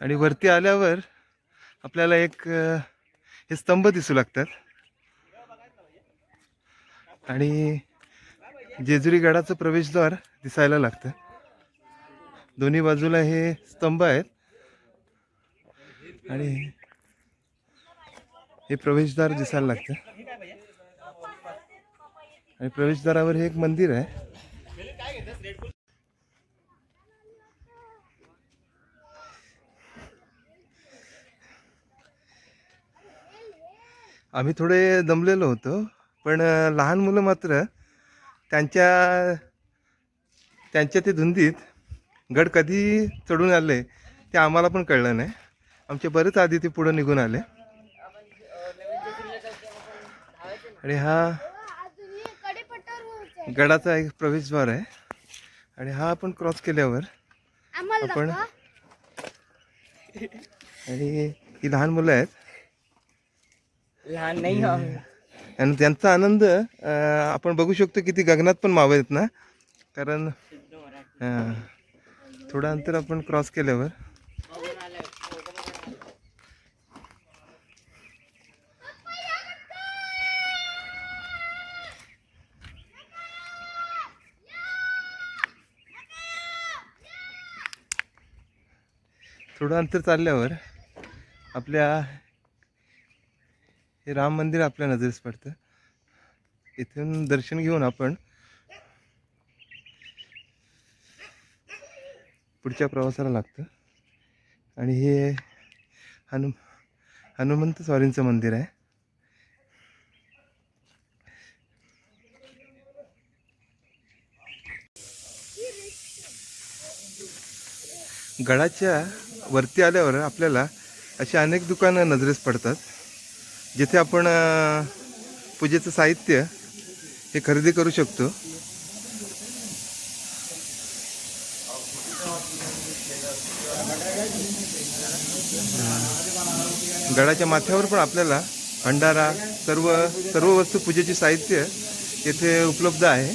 आणि वरती आल्यावर आपल्याला एक हे स्तंभ दिसू लागतात. आणि जेजुरी गडाचं प्रवेशद्वार दिसायला लागतं. दोन्ही बाजूला हे स्तंभ आहेत. आणि हे प्रवेशद्वार दिसायला लागतं. आणि प्रवेशद्वारावर हे एक मंदिर आहे. आम्ही थोडे दमलेलो होतो पण लहान मुलं मात्र त्यांच्या त्यांच्या ते धुंदीत गड कधी चढून आले ते आम्हाला पण कळलं नाही. आमचे बरेच आधी ते पुढं निघून आले. आणि हा गडाचा एक प्रवेशद्वार आहे. आणि हा आपण क्रॉस केल्यावर आपण आणि ही लहान मुलं आहेत. लहान नाही आणि त्यांचा आनंद आपण बघू शकतो किती गगनात पण मावत ना. कारण थोडं अंतर आपण क्रॉस केल्यावर. थोडं अंतर चालल्यावर आपल्या हे राम मंदिर आपल्या नजरेस पडतं. इथून दर्शन घेऊन आपण पुढच्या प्रवासाला लागतं. आणि हे हनु हनुमंत स्वारींचं मंदिर आहे. गडाच्या वरती आल्यावर आपल्याला अशी अनेक दुकानं नजरेस पडतात जिथे आपण पूजेचं साहित्य हे खरेदी करू शकतो. गडाच्या माथ्यावर पण आपल्याला भंडारा सर्व सर्व वस्तू पूजेचे साहित्य येथे उपलब्ध आहे.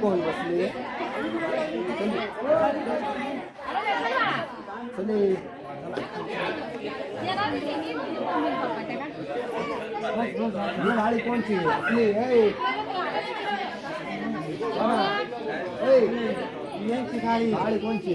कोण बसले चले ही गाडी कोणची आपली ए यांची गाडी गाडी कोणची